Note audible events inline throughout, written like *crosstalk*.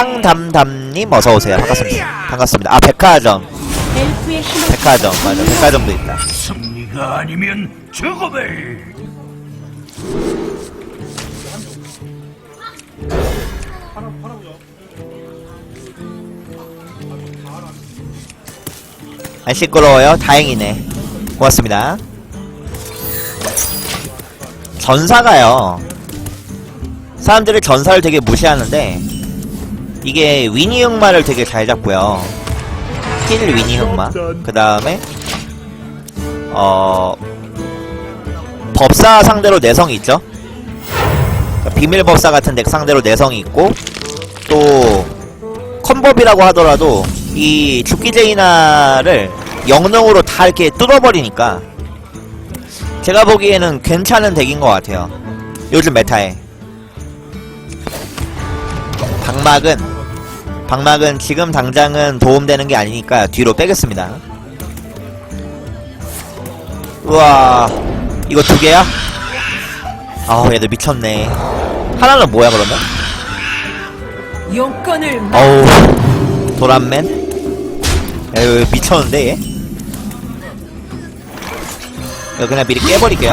팡담담님 어서오세요. 반갑습니다. 반갑습니다. 아 백화점. 백화점 맞아. 백화점도 있다. 승리가 아니면 죽음을 안 시끄러워요? 다행이네. 고맙습니다. 전사가요. 사람들이 전사를 되게 무시하는데 이게 위니 흑마를 되게 잘 잡고요. 힐 위니 흑마. 그 다음에 어 법사 상대로 내성이 있죠? 그러니까 비밀 법사 같은 덱 상대로 내성이 있고 또 컨법이라고 하더라도 이 죽기 제이나를 영능으로 다 이렇게 뚫어버리니까 제가 보기에는 괜찮은 덱인 것 같아요. 요즘 메타에 방막은 방막은 지금 당장은 도움되는 게 아니니까 뒤로 빼겠습니다. 우와 이거 두 개야? 아우 얘들 미쳤네. 하나는 뭐야 그러면? 용건을 어우 도란맨? 에휴 미쳤는데 얘? 이거 그냥 미리 깨버릴게요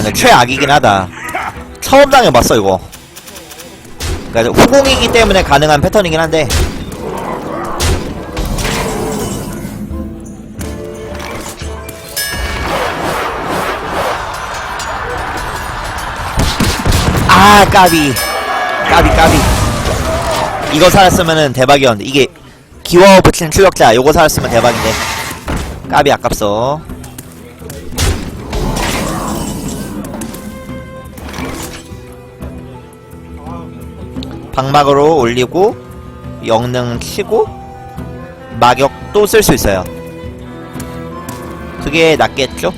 보시게 최악이긴 하다. 처음 당해봤어 이거. 그러니까 후공이기 때문에 가능한 패턴이긴 한데. 아 까비. 까비 까비. 이거 살았으면은 대박이었는데. 이게 기워 붙이는 추격자 요거 살았으면 대박인데. 까비 아깝소 방막으로 올리고 영능 치고 마격도 쓸 수 있어요 그게 낫겠죠?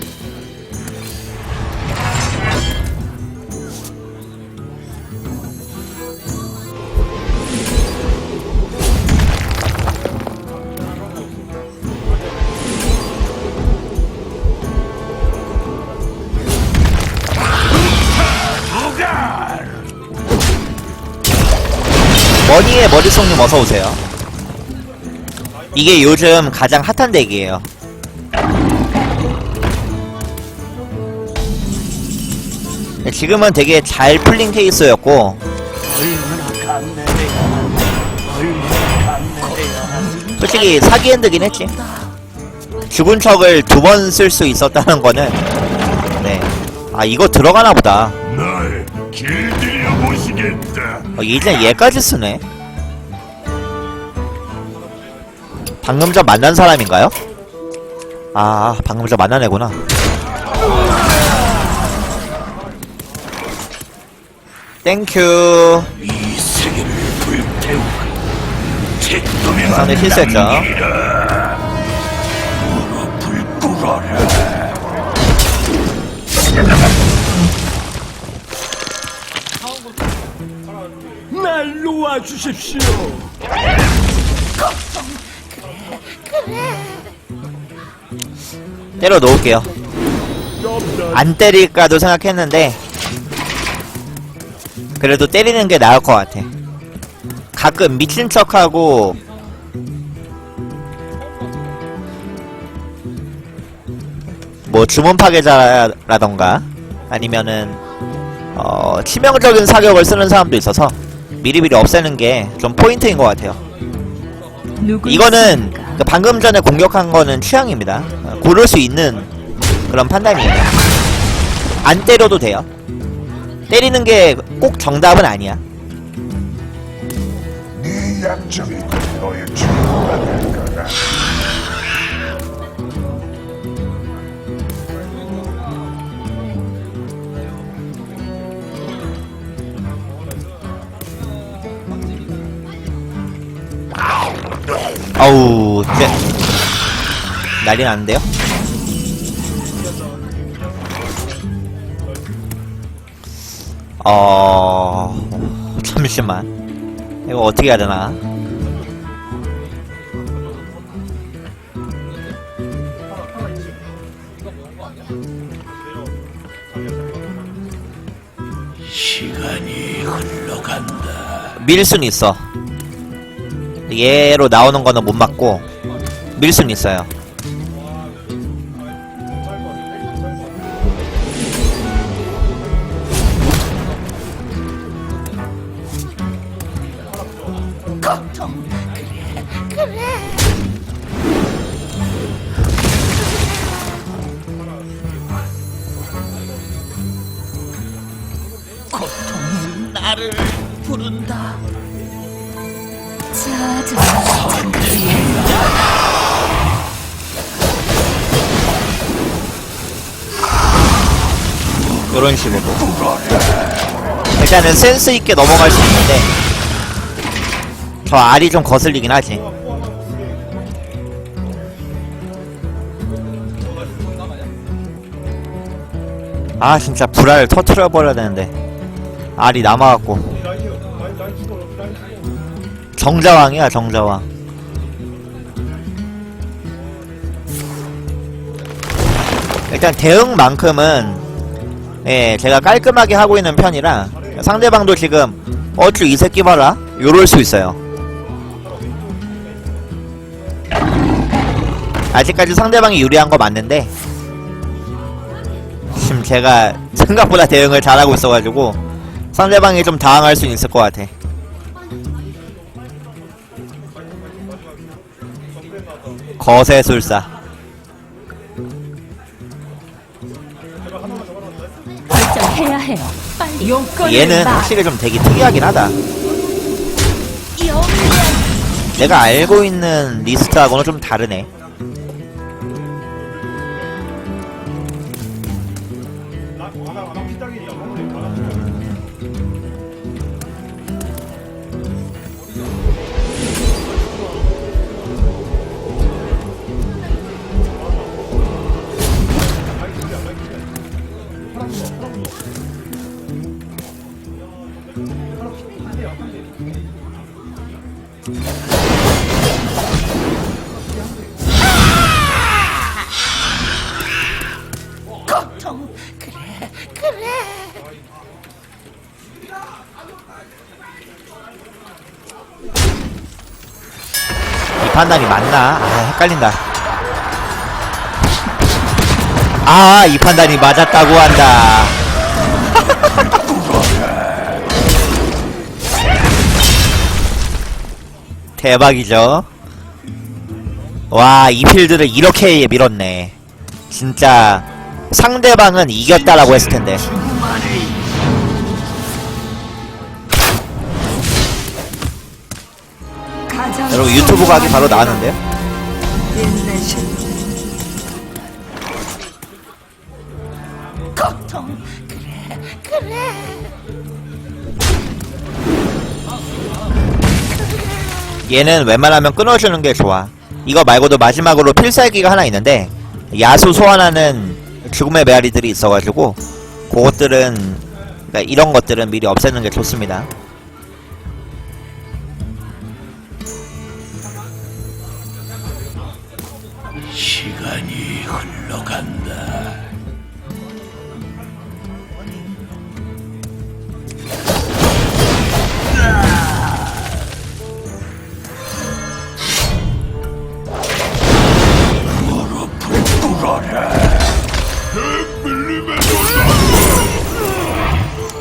머니의 머릿속님 어서오세요. 이게 요즘 가장 핫한 덱이에요. 네, 지금은 되게 잘 풀린 케이스였고 솔직히 사기 핸드긴 했지. 죽은 척을 두 번 쓸 수 있었다는 거는 네아 이거 들어가나 보다 어, 이제 얘까지 쓰네. 방금 전 만난 사람인가요? 아, 방금 전 만난 애구나. 땡큐. 이 세계를 불태우고 택도의 실수했죠. 날 놓아주십시오 때려 놓을게요. 안 때릴까도 생각했는데, 그래도 때리는 게 나을 것 같아. 가끔 미친 척하고, 뭐 주문 파괴자라던가, 아니면은, 어, 치명적인 사격을 쓰는 사람도 있어서, 미리미리 없애는 게 좀 포인트인 것 같아요. 이거는 그 방금 전에 공격한 거는 취향입니다. 어, 고를 수 있는 그런 판단이에요. 안 때려도 돼요. 때리는 게 꼭 정답은 아니야. 네 아우 쎄 난리 났는데요? 어... 잠시만 이거 어떻게 해야 되나? 시간이 흘러간다. 밀순 있어. 얘로 나오는 거는 못 맞고 밀순 있어요. 나를 부른다. 이런 식으로. 일단은 센스 있게 넘어갈 수 있는데 저 알이 좀 거슬리긴 하지. 아 진짜 불알 터트려 버려야 되는데 알이 남아갖고 정자왕이야 정자왕. 일단 대응만큼은 예, 제가 깔끔하게 하고 있는 편이라 상대방도 지금 어쭈 이 새끼 봐라 요럴 수 있어요. 아직까지 상대방이 유리한 거 맞는데 지금 제가 *laughs* 생각보다 대응을 잘하고 있어가지고 상대방이 좀 당황할 수 있을 것 같아. 거세술사 결정해야 해요. 빨리 용건을 얘는 말. 확실히 좀 되게 특이하긴 하다. 영영. 내가 알고 있는 리스트하고는 좀 다르네. 판단이 맞나? 아, 헷갈린다. 아, 이 판단이 맞았다고 한다. *laughs* 대박이죠? 와, 이 필드를 이렇게 밀었네. 진짜 상대방은 이겼다라고 했을 텐데. 여러분 유튜브 각이 바로 나왔는데요? 얘는 웬만하면 끊어주는 게 좋아. 이거 말고도 마지막으로 필살기가 하나 있는데 야수 소환하는 죽음의 메아리들이 있어가지고 그것들은 그러니까 이런 것들은 미리 없애는 게 좋습니다. 시간이 흘러간다.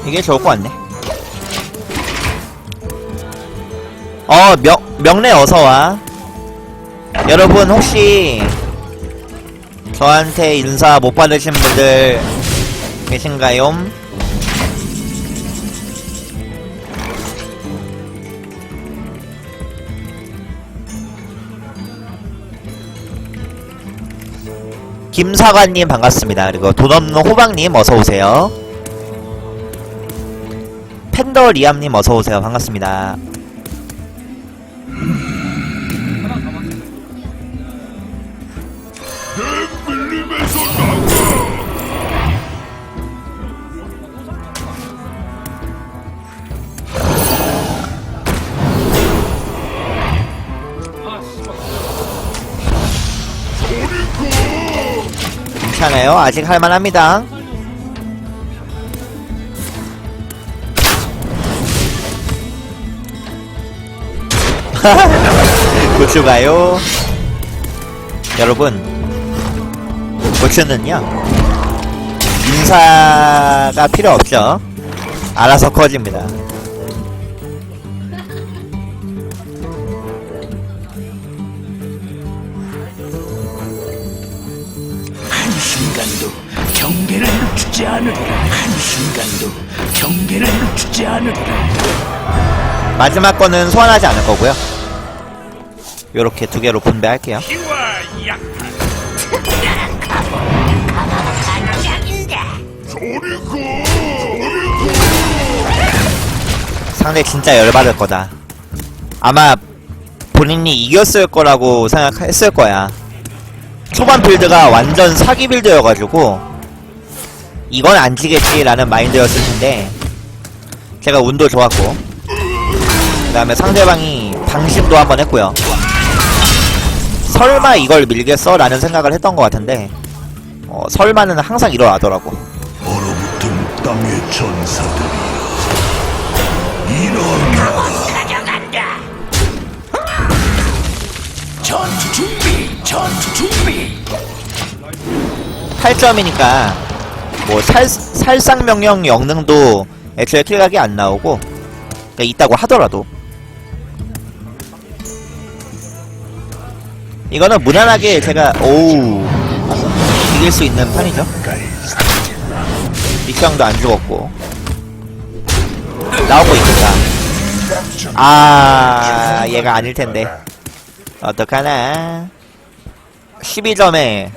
이게 좋을 것 같네. 어, 명, 명래 어서와. 여러분, 혹시, 저한테 인사 못 받으신 분들 계신가요? 김사관님 반갑습니다. 그리고 돈 없는 호박님 어서오세요. 팬더 리암님 어서오세요. 반갑습니다. 괜찮아요. 아직 할만합니다. *laughs* 고추가요. 여러분, 고추는요, 인사가 필요 없죠. 알아서 커집니다. 늦추지 않으리라 한순간도 경계를 늦추지 않으리라 마지막 거는 소환하지 않을 거고요. 요렇게 두 개로 분배할게요. 상대 진짜 열받을 거다. 아마 본인이 이겼을 거라고 생각했을 거야. 초반 빌드가 완전 사기 빌드여가지고 이건 안 지겠지라는 마인드였을 텐데 제가 운도 좋았고 그 다음에 상대방이 방심도 한번 했고요. 설마 이걸 밀겠어? 라는 생각을 했던 것 같은데 어, 설마는 항상 일어나더라고. 얼어붙은 땅의 전사들이여 일어나 전투 준비 전투 준비. 8점이니까 뭐 살, 살상명령 영능도 애초에 킬각이 안 나오고 그러니까 있다고 하더라도. 이거는 무난하게 제가 오우 이길 수 있는 판이죠. 미션도 안 죽었고. 나오고 있겠다. 아 얘가 아닐 텐데. 어떡하나. 12점에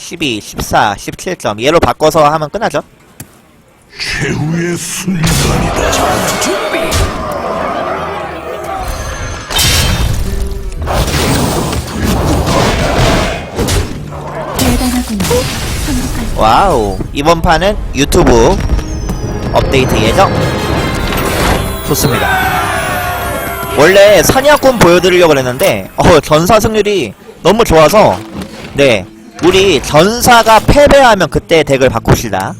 12, 14, 17점. 얘로 바꿔서 하면 끝나죠? 최후의 순간이다. 전투 준비 대단하군요. 와우. 이번 판은 유튜브 업데이트 예정? 좋습니다. 원래 사냥꾼 보여드리려고 그랬는데 어 전사 승률이 너무 좋아서 네 우리 전사가 패배하면 그때 덱을 바꿉시다